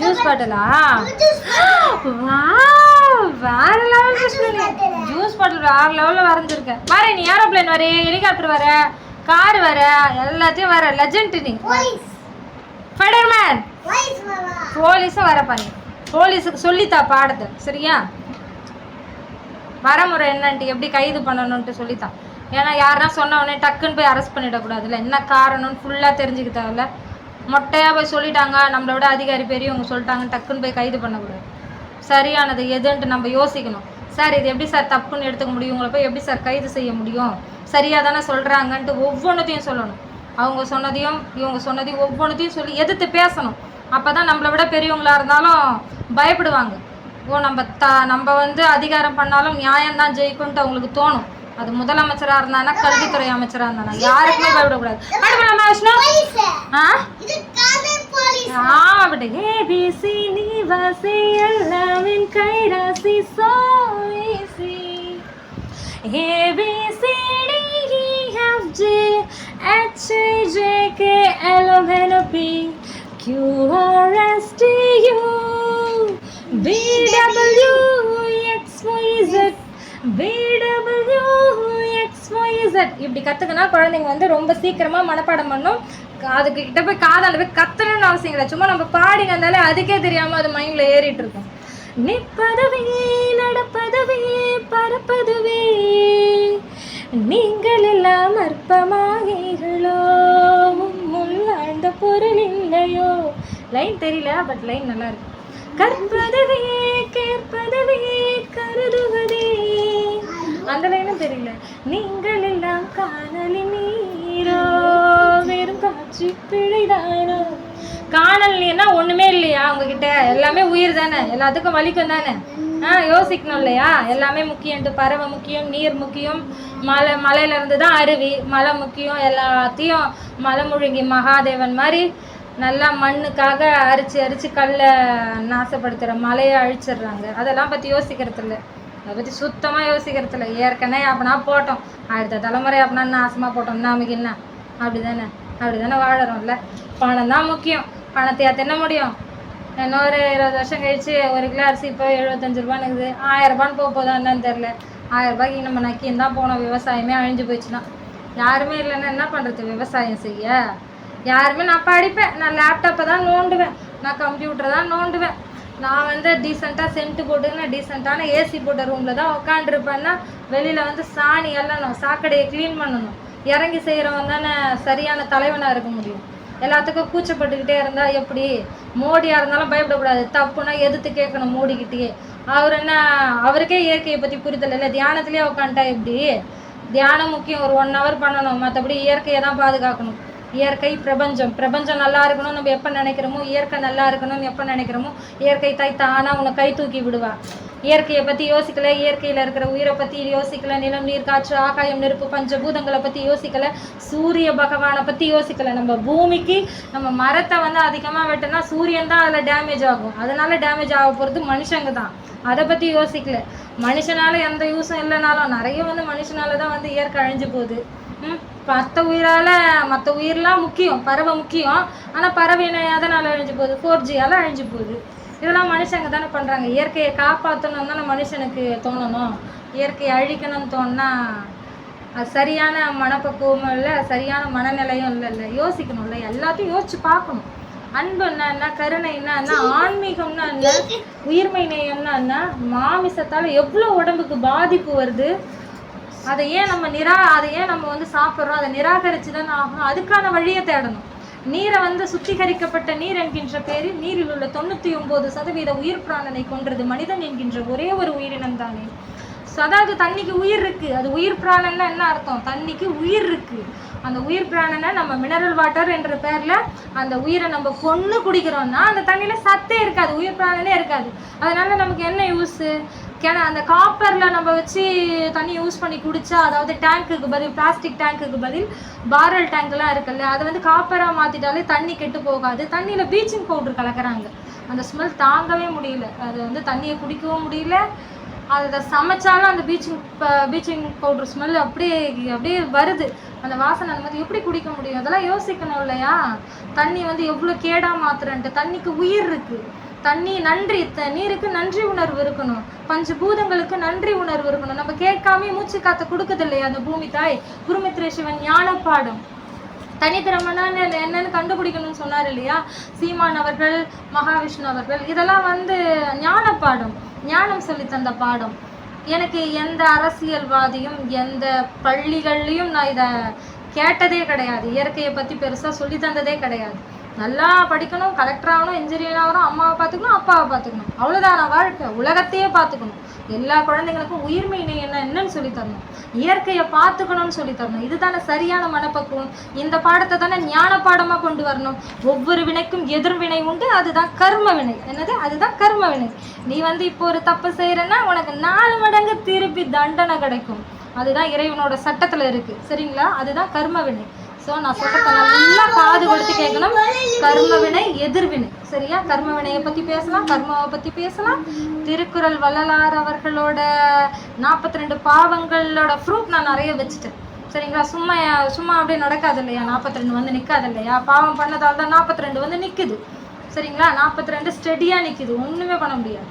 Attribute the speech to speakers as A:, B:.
A: Juice பாட்டிலா? வேற level கிருஷ்ணனி juice bottle. வேற லெவல்ல வரைஞ்சிருக்க. வர நீ ஏரோப்ளேன் வர? ஹெலிகாப்டர் வர? கார் வர? எல்லாத்தையும் வர. லெஜண்ட் நீ.
B: மாமா
A: போலீஸும் வரப்பா நீ. போலீஸுக்கு சொல்லித்தா பாடத்தை. சரியா? வரமுறை என்னன்ட்டு எப்படி கைது பண்ணணும்ட்டு சொல்லித்தான் ஏன்னா யாருன்னா சொன்ன உடனே டக்குன்னு போய் அரெஸ்ட் பண்ணிடக்கூடாதுல்ல. என்ன காரணம்னு ஃபுல்லாக தெரிஞ்சுக்க தேவையில்ல மொட்டையாக போய் சொல்லிட்டாங்க நம்மளை விட அதிகாரி பெரியவங்க சொல்லிட்டாங்க டக்குன்னு போய் கைது பண்ணக்கூடாது. சரியானது எதுன்ட்டு நம்ம யோசிக்கணும். சார் இது எப்படி சார் தப்புன்னு எடுத்துக்க முடியும்? உங்களை போய் எப்படி சார் கைது செய்ய முடியும்? சரியாக தானே சொல்கிறாங்கன்ட்டு ஒவ்வொன்றத்தையும் சொல்லணும். அவங்க சொன்னதையும் இவங்க சொன்னதையும் ஒவ்வொன்றத்தையும் சொல்லி எதிர்த்து பேசணும். அப்போ தான் நம்மளை விட பெரியவங்களாக இருந்தாலும் பயப்படுவாங்க. ஓ நம்ம த நம்ம வந்து அதிகாரம் பண்ணாலும் நியாயம்தான் ஜெயிக்கும்ன்ட்டு அவங்களுக்கு தோணும். அது முதலமைச்சராக இருந்தானா கல்வித்துறை அமைச்சராக இருந்தானா யாருக்குமே பயப்படக்கூடாது பயப்படலாமா விஷ்ணு
B: போலீஸ்
A: ஆ
B: இது காதல் போலீஸ்
A: ஆ அப்படி ஏபிசி நீ வாசி எல்லாமின் கைராசி சோசி A B C D E F G H I J K L M N O P Q R S T U V W X Y Z V W X Y Z இப்படி கற்றுக்கினா குழந்தைங்க வந்து ரொம்ப சீக்கிரமாக மனப்பாடம் பண்ணும். அதுக்கு கிட்ட போய் காதால் போய் கத்தணும்னு அவசியம் இல்லை சும்மா நம்ம பாடி வந்தாலே அதுக்கே தெரியாமல் அது மைண்டில் ஏறிட்டு இருக்கும். நிற்பதவே நடப்பதவே பறப்பதுவே நீங்கள் எல்லாம் அற்பமாகீர்களோ அந்த பொருள் இல்லையோ? லைன் தெரியல பட் லைன் நல்லா இருக்கு. கற்பதவே கேட்பதவே கருதுவதே அந்த லைனும் தெரியல. நீங்கள் எல்லாம் காணலி நீரோ வெறும் காட்சி பிழைதானோ? காணல் ஒண்ணுமே இல்லையா உங்ககிட்ட? எல்லாமே உயிர் தானே? எல்லாத்துக்கும் வலிக்கும் தானே? ஆ யோசிக்கணும் இல்லையா? எல்லாமே முக்கியம்ட்டு பறவை முக்கியம் நீர் முக்கியம். மலை மலையிலேருந்து தான் அருவி. மலை முக்கியம். எல்லாத்தையும் மலை முழுங்கி மகாதேவன் மாதிரி நல்லா மண்ணுக்காக அரிச்சு அரிச்சு கல்லை நாசப்படுத்துகிற மலையை அழிச்சிடுறாங்க. அதெல்லாம் பற்றி யோசிக்கிறது இல்லை அதை பற்றி சுத்தமாக யோசிக்கிறதில்ல ஏற்கனவே அப்படின்னா போட்டோம். அடுத்த தலைமுறை அப்படின்னா நாசமாக போட்டோம் நாமக்கு என்ன அப்படி தானே அப்படி தானே வாழறோம்ல. பணம் தான் முக்கியம். பணத்தையா தின்ன முடியும்? இன்னொரு இருபது வருஷம் கழிச்சு ஒரு கிலோ அரிசி இப்போ எழுபத்தஞ்சு ரூபான்னு இருக்குது. ஆயிரம் ரூபான்னு போக போதா என்னன்னு தெரில ஆயிரரூபாய்க்கு நம்ம நக்கின்னு தான் போனோம். விவசாயமே அழிஞ்சு போயிடுச்சுன்னா. யாருமே இல்லைன்னா என்ன பண்ணுறது விவசாயம் செய்ய. யாருமே நான் படிப்பேன். நான் லேப்டாப்பை தான் நோண்டுவேன். நான் கம்ப்யூட்டரை தான் நோண்டுவேன். நான் வந்து டீசெண்டாக சென்ட்டு போட்டு டீசெண்டான ஏசி போட்ட ரூமில் தான் உட்காந்துருப்பேன்னா வெளியில் வந்து சாணி எல்லாம் சாக்கடையை க்ளீன் பண்ணணும். இறங்கி செய்கிறவன் தானே சரியான தலைவனாக இருக்க முடியும். எல்லாத்துக்கும் கூச்சப்பட்டுக்கிட்டே இருந்தால் எப்படி? மோடியாக இருந்தாலும் பயப்படக்கூடாது. தப்புனா எதிர்த்து கேட்கணும் மோடிக்கிட்டேயே. அவர் என்ன அவருக்கே இயற்கையை பற்றி புரிதல் இல்லை. தியானத்துலேயே உட்காந்துட்டா எப்படி? தியானம் முக்கியம். ஒரு ஒன் ஹவர் பண்ணணும். மற்றபடி இயற்கையை தான் பாதுகாக்கணும். இயற்கை பிரபஞ்சம். பிரபஞ்சம் நல்லா இருக்கணும்னு நம்ம எப்போ நினைக்கிறோமோ இயற்கை நல்லா இருக்கணும்னு எப்போ நினைக்கிறோமோ இயற்கை தாய் தானா உன்னை கை தூக்கி விடுவா. இயற்கையை பற்றி யோசிக்கல இயற்கையில் இருக்கிற உயிரை பற்றி யோசிக்கல நிலம் நீர் காற்று ஆகாயம் நெருப்பு பஞ்சபூதங்களை பற்றி யோசிக்கல சூரிய பகவானை பற்றி யோசிக்கல. நம்ம பூமிக்கு நம்ம மரத்தை வந்து அதிகமாக வெட்டினா சூரியன் தான் அதில் டேமேஜ் ஆகும். அதனால டேமேஜ் ஆக போகிறது மனுஷங்க தான். அதை பற்றி யோசிக்கல. மனுஷனால எந்த யூஸும் இல்லைனாலும் நிறைய வந்து மனுஷனால தான் வந்து இயற்கை அழிஞ்சு போகுது. ம்? மற்ற உயிரால் மற்ற உயிரெலாம் முக்கியம் பறவை முக்கியம். ஆனால் பறவை என்ன எதனால் அழிஞ்சு போகுது? ஃபோர் ஜியால் அழிஞ்சு போகுது. இதெல்லாம் மனுஷங்க தானே பண்ணுறாங்க இயற்கையை காப்பாற்றணும் தானே மனுஷனுக்கு தோணணும். இயற்கையை அழிக்கணும்னு தோணுனா அது சரியான மனப்பக்குவமும் இல்லை சரியான மனநிலையும் இல்லை இல்லை. யோசிக்கணும்ல எல்லாத்தையும் யோசிச்சு பார்க்கணும். அன்பு என்ன கருணை என்ன ஆன்மீகம்னா என்ன? உயிர்மை நேயம்னா என்ன? மாமிசத்தால் எவ்வளோ உடம்புக்கு பாதிப்பு வருது? அதை ஏன் நம்ம நிரா அதை ஏன் நம்ம வந்து சாப்பிட்றோம்? அதை நிராகரிச்சு தானே ஆகணும்? அதுக்கான வழியை தேடணும். நீரை வந்து சுத்திகரிக்கப்பட்ட நீர் என்கின்ற பேரில் நீரில் உள்ள தொண்ணூற்றி ஒம்பது சதவீத உயிர் பிராணனை கொன்றது மனிதன் என்கின்ற ஒரே ஒரு உயிரினம் தானே ஸோ அதாவது தண்ணிக்கு உயிர் இருக்குது அது உயிர் பிராணன்னா என்ன அர்த்தம்? தண்ணிக்கு உயிர் இருக்குது அந்த உயிர் பிராணனை நம்ம மினரல் வாட்டர் என்ற பேரில் அந்த உயிரை நம்ம கொன்று குடிக்கிறோம்னா அந்த தண்ணியில் சத்தே இருக்காது. உயிர் பிராணனே இருக்காது. அதனால நமக்கு என்ன யூஸு கிண அந்த காப்பரில் நம்ம வச்சு தண்ணி யூஸ் பண்ணி குடித்தா அதாவது டேங்க்குக்கு பதில் பிளாஸ்டிக் டேங்க்குக்கு பதில் பாரல் டேங்க்லாம் இருக்குல்ல அதை வந்து காப்பராக மாற்றிட்டாலே தண்ணி கெட்டு போகாது. தண்ணியில் ப்ளீச்சிங் பவுடர் கலக்கிறாங்க. அந்த ஸ்மெல் தாங்கவே முடியல. அது வந்து தண்ணியை குடிக்கவும் முடியல. அதை சமைச்சாலும் அந்த பீச்சிங் பீச்சிங் பவுடர் ஸ்மெல் அப்படியே அப்படியே வருது. அந்த வாசனை அந்த மாதிரி எப்படி குடிக்க முடியும்? அதெல்லாம் யோசிக்கணும் இல்லையா? தண்ணி வந்து எவ்வளோ கேடா மாத்திரன்ட்டு தண்ணிக்கு உயிர் இருக்கு. தண்ணி நன்றி த- நீருக்கு நன்றி உணர்வு இருக்கணும். பஞ்ச பூதங்களுக்கு நன்றி உணர்வு இருக்கணும். நம்ம கேட்காம மூச்சு காத்த கொடுக்குது இல்லையா அந்த பூமி தாய்? குருமித்ரே சிவன் ஞான பாடம் தனித்திறமைனா என்னன்னு கண்டுபிடிக்கணும்னு சொன்னார் இல்லையா? சீமான் அவர்கள் மகாவிஷ்ணு அவர்கள் இதெல்லாம் வந்து ஞான பாடம் ஞானம் சொல்லி தந்த பாடம். எனக்கு எந்த அரசியல்வாதியும் எந்த பள்ளிகள்லையும் நான் இதை கேட்டதே கிடையாது. இயற்கையை பற்றி பெருசாக சொல்லி தந்ததே கிடையாது. நல்லா படிக்கணும் கலெக்டர் ஆகணும் இன்ஜினியர் ஆகணும் அம்மாவை பார்த்துக்கணும் அப்பாவை பார்த்துக்கணும். அவ்வளோதான் நான் வாழ்க்கை உலகத்தையே பார்த்துக்கணும். எல்லா குழந்தைங்களுக்கும் உயிர்மை இணை என்ன என்னன்னு சொல்லி தரணும். இயற்கையை பார்த்துக்கணும்னு சொல்லி தரணும். இதுதானே சரியான மனப்பக்குவம். இந்த பாடத்தை தானே ஞான பாடமாக கொண்டு வரணும். ஒவ்வொரு வினைக்கும் எதிர்வினை உண்டு அதுதான் கர்ம வினை. என்னது? அதுதான் கர்ம வினை. நீ வந்து இப்போ ஒரு தப்பு செய்கிறேன்னா உனக்கு நாலு மடங்கு திருப்பி தண்டனை கிடைக்கும். அதுதான் இறைவனோட சட்டத்தில் இருக்குது சரிங்களா? அதுதான் கர்ம வினை. ஸோ நான் சொல்கிறத நல்லா காது கொடுத்து கேட்கணும். கர்ம வினை எதிர்வினை சரியா? கர்ம வினையை பற்றி பேசலாம் கர்மாவை பற்றி பேசலாம். திருக்குறள் வள்ளலார் அவர்களோட நாற்பத்தி ரெண்டு பாவங்களோட ப்ரூஃப் நான் நிறைய வச்சுட்டேன். சரிங்களா? சும்மா சும்மா அப்படியே நடக்காது இல்லையா? நாற்பத்தி ரெண்டு வந்து நிற்காது இல்லையா? பாவம் பண்ணதால் தான் நாற்பத்தி ரெண்டு வந்து நிற்குது சரிங்களா? நாற்பத்தி ரெண்டு ஸ்டெடியாக நிற்குது ஒன்றுமே பண்ண முடியாது.